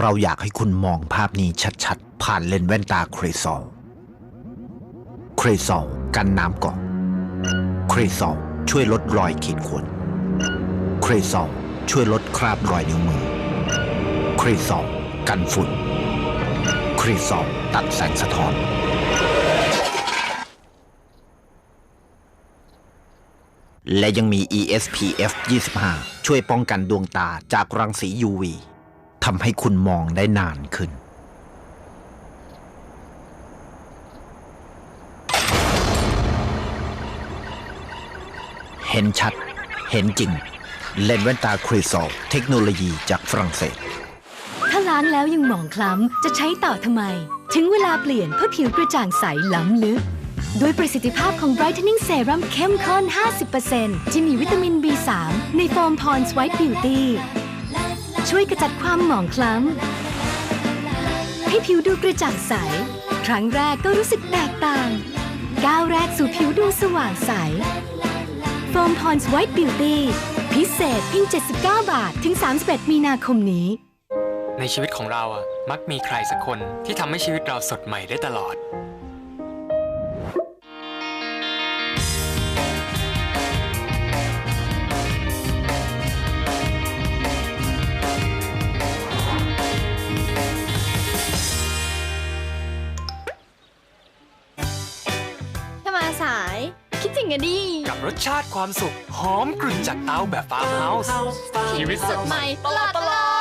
เราอยากให้คุณมองภาพนี้ชัดๆ ผ่านเลนส์แว่นตาครซอลครซอลกันน้ำเกาะครซอลช่วยลดรอยขีดข่วนครซอลช่วยลดคราบรอยนิ้วมือครซอลกันฝุ่นครซอลตัดแสงสะท้อนและยังมี ESPF 25 ช่วยป้องกันดวงตาจากรังสี UV ทำให้คุณมองได้นานขึ้น เห็นชัด เห็นจริง เลนส์แว่นตาคริสอลเทคโนโลยีจากฝรั่งเศส ถ้าล้างแล้วยังหมองคล้ำ จะใช้ต่อทำไม ถึงเวลาเปลี่ยนเพื่อผิวกระจ่างใสล้ำลึกด้วยประสิทธิภาพของ Brightening Serum เข้มข้น 50%ที่มีวิตามิน B3 ในโฟมพร s White Beauty ช่วยกระจัดความหมองคล้ำ ให้ผิวดูกระจ่างใส ครั้งแรกก็รู้สึกแตกต่าง ก้าวแรกสู่ผิวดูสว่างใส โฟมพร s White Beauty พิเศษเพียง 79 บาท ถึง 31 มีนาคมนี้ ในชีวิตของเราอะมักมีใครสักคนที่ทำให้ชีวิตเราสดใหม่ได้ตลอด สาย คิดจริงอะดิกับรสชาติความสุข หอมกลุ่นจากเตาแบบฟาร์มเฮาส์ชีวิตสดใหม่ตลอดตลอ